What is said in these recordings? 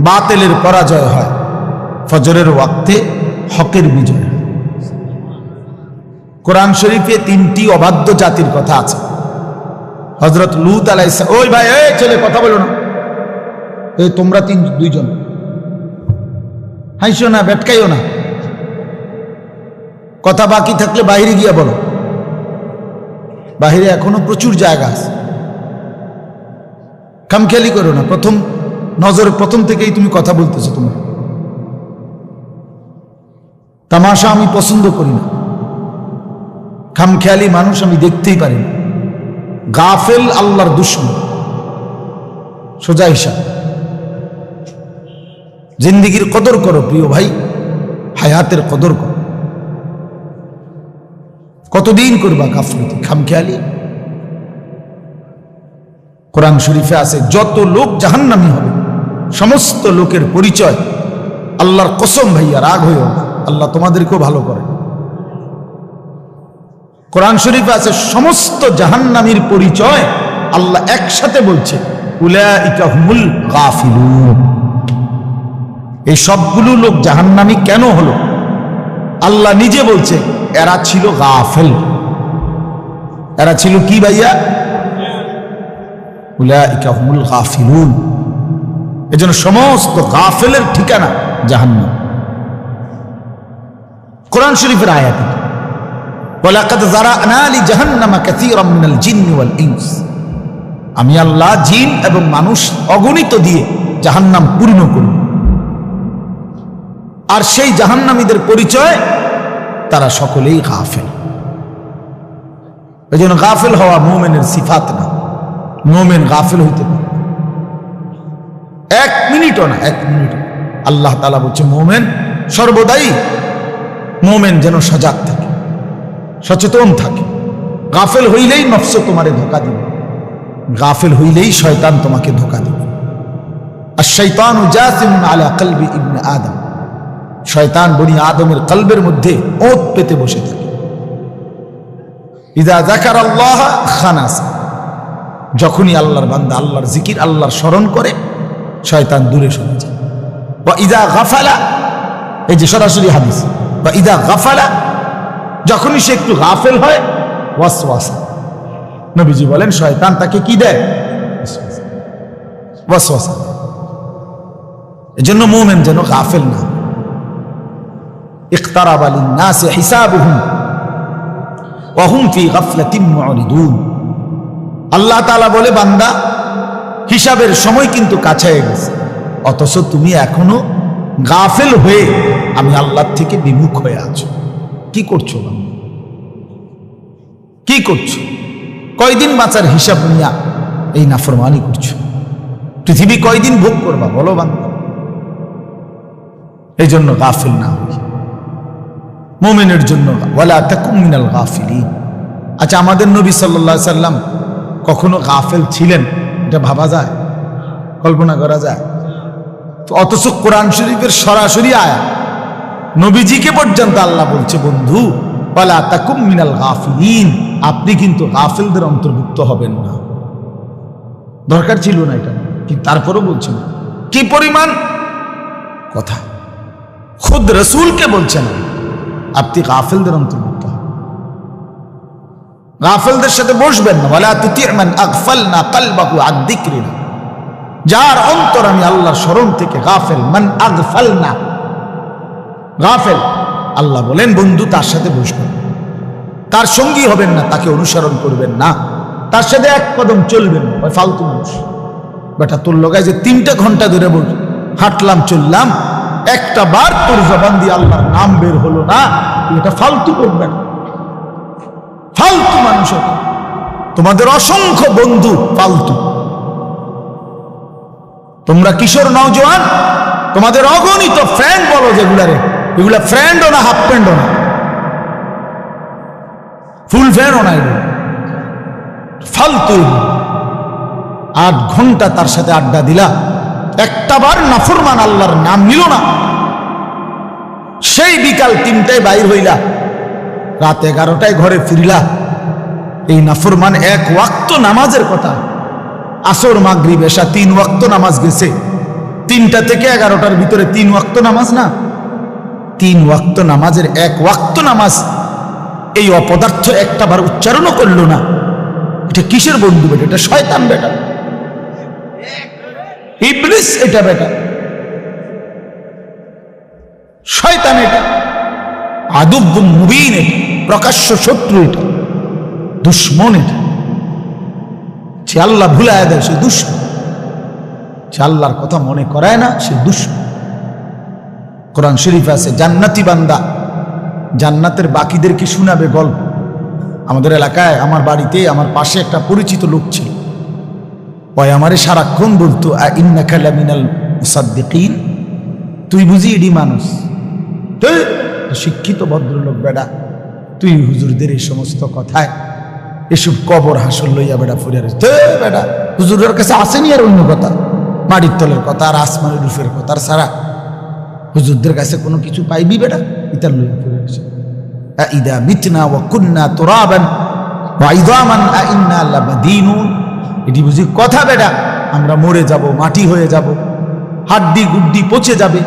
বাতেলের পরাজয় হয়। ফজরের ওয়াক্তে হকের বিজয়। কোরআন শরীফে তিনটি অবাধ্য জাতির কথা আছে। হজরত লুত আলাইসা ওই ভাই, এই ছেলে, কথা বলো না। এই তোমরা তিন, দুইজন। হাইসো না বেটকাইও না। কথা বাকি থাকলে বাইরে গিয়া বলো। বাহিরে এখনও প্রচুর জায়গা আছে। খামখেয়ালি করো না। প্রথম নজর প্রথম থেকেই তুমি কথা বলতেছো তোমার। তামাশা আমি পছন্দ করি না। খামখেয়ালি মানুষ আমি দেখতেই পারি না। গাফেল আল্লাহর দুশ্মন। সোজা হিসাব। জিন্দিগির কদর করো প্রিয় ভাই, হায়াতের কদর করো। কতদিন করবা গাফলতি, খামখেয়ালি? কোরআন শরীফে আছে, যত লোক জাহান্নামি হবে সমস্ত লোকের পরিচয়। আল্লাহর কসম ভাইয়া, রাগ হইও। আল্লাহ তোমাদেরকেও ভালো করে। কোরআন শরীফে আছে, সমস্ত জাহান্নামীর পরিচয় আল্লাহ একসাথে বলছে এই সবগুলো লোক জাহান্নামী কেন হলো? আল্লাহ নিজে বলছে, এরা ছিল গাফেল। এরা ছিল কি ভাইয়া? উলাইকা হুমুল গাফিলুন। এজন্য সমস্ত গাফেলের ঠিকানা জাহান্নাম। কোরআন শরীফের আয়াত। ওয়ালাকাদ যারানা লিজাহান্নামা কাসীরাম মিনাল জিন্নি ওয়াল ইনস। আমি আল্লাহ জিন এবং মানুষ অগণিত দিয়ে জাহান্নাম পূর্ণ করব আর সেই জাহান্নামীদের পরিচয় তারা সকলেই গাফেল। এই জন্য গাফেল হওয়া মোমেনের সিফাত না। মোমেন গাফেল হইতে পারে। মিনিটও না, এক মিনিট আল্লাহ তালা বলছে, মোমেন সর্বদাই মোমেন যেন সজাগ থাকে, সচেতন থাকে। গাফেল হইলেই নফস তোমারে ধোকা দিবে, গাফেল হইলেই শয়তান তোমাকে ধোকা দিবে। আর শৈতান আলা কলবি ইবনে আদম। শয়তান বনি আদমের কলবের মধ্যে ওত পেতে বসে থাকে। ইদা জাকার আল্লাহ খানাস। যখনই আল্লাহর বান্দা আল্লাহর জিকির, আল্লাহর স্মরণ করে শয়তান দূরে সরে যায় বা ইদা গাফালা এই যে সরাসরি হাদিস বা ইদা গাফালা যখনই সে একটু গাফেল হয় ওয়াসওয়াসা নবীজি বলেন শয়তান তাকে কি দেয় ওয়াসওয়াসা এজন্য মুমিন যেন গাফেল না اقترب للناس حسابهم وهم في غفلة معرضون আল্লাহ তাআলা বলে বান্দা হিসাবের সময় কিন্তু কাছায় গেছে। অথচ তুমি এখনও গাফেল হয়ে আমি আল্লাহর থেকে বিমুখ হয়ে আছো। কি করছ কি করছ? কয়দিন বাঁচার হিসাব নিয়া এই নাফরমানি করছ? পৃথিবী কয়দিন ভোগ করবা বলো বান্দা? এই জন্য গাফিল না হই মোমেনের জন্য ওয়ালা তাকুম মিনাল গাফিলিন। আচ্ছা আমাদের নবী সাল্লাল্লাহু সাল্লাম কখনো গাফেল ছিলেন? এটা ভাবা যায়, কল্পনা করা যায়। তো অথচ কোরআন শরীফের সরাসরি আয়া নবীজিকে পর্যন্ত আল্লাহ বলছে, বন্ধু, ওয়ালা তাকুম মিনাল গাফিলিন। আপনি কিন্তু গাফিলদের অন্তর্ভুক্ত হবেন না। দরকার ছিল না এটা, কিন্তু তারপরও বলছেন কি পরিমাণ? কথা। খুদ রসুলকে বলছেন আপনি গাফেলদের অন্তর্ভুক্ত। গাফেলদের সাথে বসবেন না। বলে তুতিমান আগফাল না কালবাহু আদিক্রিনা যার অন্তর আমি আল্লাহর স্মরণ থেকে গাফেল। মান আগফাল না গাফেল। আল্লাহ বলেন, বন্ধু, তার সাথে বসবেন তার সঙ্গী হবেন না, তাকে অনুসরণ করবেন না। তার সাথে এক কদম চলবেন না। ফালতু মানুষ। বেটা, তোর লোকায় যে তিনটা ঘণ্টা ধরে বল হাঁটলাম, চললাম, একটা বার তোর জবান দিয়ে আল্লাহর নাম বের হলো না। এটা ফালতু করবে না। ফালতু মানুষ তোমাদের অসংখ্য বন্ধু ফালতু। তোমরা কিশোর, নওজোয়ান, তোমাদের অগণিত ফ্রেন্ড বলো যেগুলারে। এগুলা ফ্রেন্ডও না হাফ প্যান্টও না। ফুল ফ্যানও না এগুলো। ফালতু। আট ঘণ্টা তার সাথে আড্ডা দিলা। একটা বার নাফরমান আল্লাহর নাম নিল না। সেই বিকাল তিনটায় বাইর হইলা। রাত এগারোটায় ঘরে ফিরলা। এই নাফরমান এক ওয়াক্ত নামাজের কথা। আসর, মাগরিব এসা তিন ওয়াক্ত নামাজ গেছে। তিনটা থেকে এগারোটার ভিতরে তিন ওয়াক্ত নামাজ না? তিন ওয়াক্ত নামাজের এক ওয়াক্ত নামাজ এই অপদার্থ একটা বার উচ্চারণও করল না। এটা কিসের বন্ধু বেটা? এটা শয়তান বেটা। ইবলিস এটা বেটা। শয়তান এটা। আদুব মুবিন প্রকাশ্য শত্রু এটা দুশ্মন এটা সে আল্লাহ ভুলায় দেয় সে দুশ্মন। সে আল্লাহর কথা মনে করায় না সে দুশ্মন। কোরআন শরীফ আছে, জান্নাতি বান্দা, জান্নাতের বাকিদেরকে শোনাবে গল্প? আমাদের এলাকায়, আমার বাড়িতে, আমার পাশে একটা পরিচিত লোক ছিল। ওই আমারে সারাক্ষণ বলতো, আ ইন্নাকা লামিনাল মুসাদ্দিকিন? তুই বুঝি ইডি মানুষ। তুই শিক্ষিত ভদ্রলোক বেডা, তুই হুজুরদের এই সমস্ত কথায় এসব কবর হাসল লইয়া বেড়া ফুরিয়া রয়েছে বেটা হুজুরের কাছে আসেনি আর অন্য কথা। মাটির তলের কথা আর আসমানের রুফের কথা সারা হুজুরদের কাছে কোনো কিছু পাইবি বেটা ইতার লইয়া ফুরিয়া রয়েছে ইদা মিতনা ও কুন্না তোরাবান এটি বুঝি কথা বেটা আমরা মরে যাব, মাটি হয়ে যাব, হাড্ডি গুড্ডি পচে যাবে।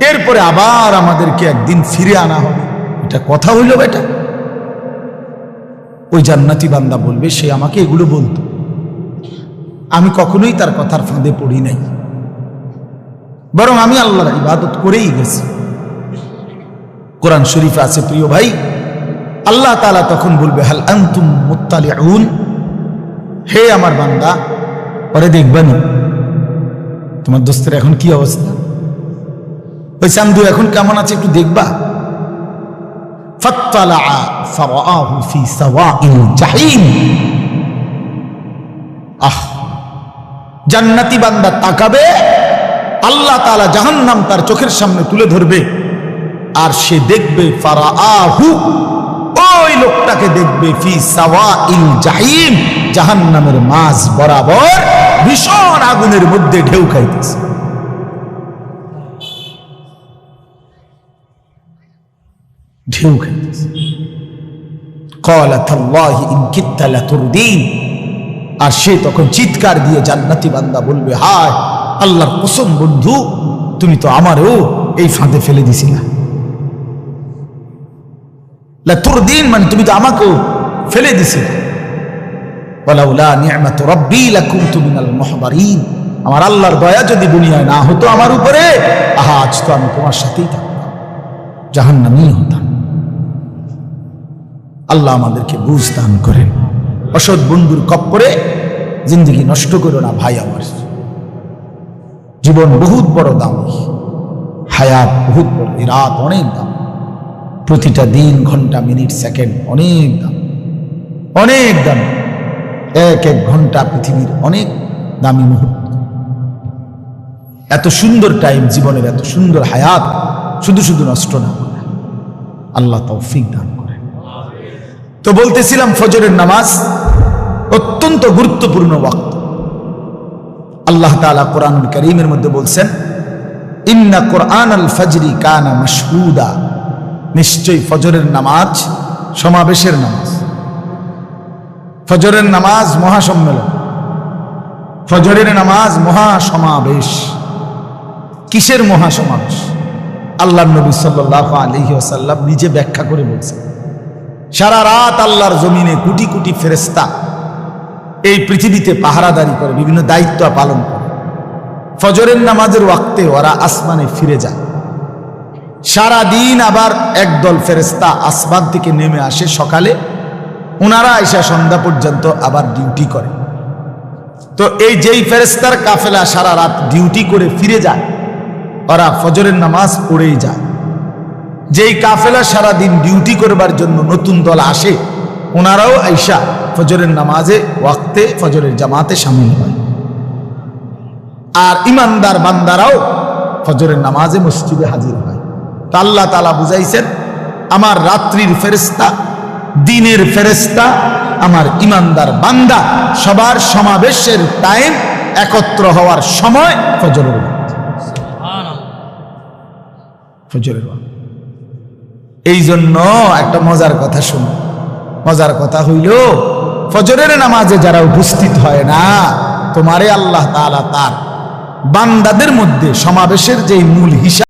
এরপরে আবার আমাদেরকে একদিন ফিরে আনা হবে। এটা কথা হইল বেটা। ওই জান্নাতি বান্দা বলবে, সে আমাকে এগুলো বলতো। আমি কখনোই তার কথার ফাঁদে পড়ি নাই। বরং আমি আল্লাহর ইবাদত করেই গেছি। কোরআন শরীফে আছে, প্রিয় ভাই, আল্লাহ তালা তখন বলবে, হাল আন্তুম মুত্তালিউন? হে আমার বান্দা, পরে দেখবেন তোমার দোস্তের এখন কি অবস্থা? ওই এখন কেমন আছে একটু দেখবা? আহ, জান্নাতি বান্দা তাকাবে, আল্লাহ তালা জাহান নাম তার চোখের সামনে তুলে ধরবে, আর সে দেখবে ফারা আহু ওই লোকটাকে দেখবে ফি সাওয়া ইল জাহিম জাহান নামের মাছ বরাবর ভীষণ আগুনের মধ্যে ঢেউ খাইতেছে। ঢেউ খেলতেছে আর সে তখন চিৎকার দিয়ে জান্নাতি বান্দা বলবে, হায়, আল্লাহর কসম বন্ধু, তুমি তো আমারও এই ফাঁদে ফেলে দিছিলা। তোর দিন মানে তুমি তো আমাকেও ফেলে দিছিলে। আমার আল্লাহর দয়া যদি দুনিয়ায় না হতো আমার উপরে, আহা, আজ তো আমি তোমার সাথেই থাকতাম। জাহান্নামি হতাম। আল্লাহ আমাদেরকে বুঝ দান করেন। অসৎ বন্ধুর কপ্পরে জিন্দগি নষ্ট করো না ভাই আমার। জীবন বহুত বড় দামি। হায়াত বহুত বড় রাত অনেক দাম। প্রতিটা দিন, ঘণ্টা, মিনিট, সেকেন্ড অনেক দাম। অনেক দাম। এক এক ঘণ্টা পৃথিবীর অনেক দামি মুহূর্ত। এত সুন্দর টাইম জীবনের এত সুন্দর হায়াত, শুধু শুধু নষ্ট না। করা আল্লাহ তৌফিক দান করেন। তো বলতেছিলাম ফজরের নামাজ অত্যন্ত গুরুত্বপূর্ণ ওয়াক্ত। আল্লাহ তালা কোরআন করিমের মধ্যে বলছেন, ইন্না কোরআন আল ফজরি কানা মাশহুদা। নিশ্চয়ই ফজরের নামাজ সমাবেশের নামাজ। ফজরের নামাজ মহাসম্মেলন। ফজরের নামাজ মহাসমাবেশ। কিসের মহাসমাবেশ? আল্লাহ নবী সাল্লাহ আলহি আসাল্লাম নিজে ব্যাখ্যা করে বলছেন। সারা রাত আল্লাহর জমিনে কোটি কোটি ফেরেস্তা এই পৃথিবীতে পাহারাদারি করে, বিভিন্ন দায়িত্ব পালন করে। ফজরের নামাজের ওয়াক্তে ওরা আসমানে ফিরে যায়। সারা দিন আবার একদল ফেরেস্তা আসমান থেকে নেমে আসে সকালে। ওনারা আইসা সন্ধ্যা পর্যন্ত আবার ডিউটি করে। তো এই যেই ফেরেস্তার কাফেলা সারা রাত ডিউটি করে ফিরে যায়, ওরা ফজরের নামাজ পড়েই যায়। যেই কাফেলা সারা দিন ডিউটি করবার জন্য নতুন দল আসে ওনারাও আইসা ফজরের নামাজে ওয়াক্তে ফজরের জামাতে সামিল হয়। আর ইমানদার বান্দারাও ফজরের নামাজে মসজিদে হাজির হয়। তা আল্লাহ তালা বুঝাইছেন আমার রাত্রির ফেরেস্তা দিনের ফেরেস্তা আমার ইমানদার বান্দা সবার সমাবেশের টাইম একত্র হওয়ার সময় ফজরের ফজরের ওয়াক্ত। এই জন্য একটা মজার কথা শুনো। মজার কথা হইল, ফজরের নামাজে যারা উপস্থিত হয় না, তোমারে আল্লাহ তাআলা তার বান্দাদের মধ্যে সমাবেশের যে মূল হিসাব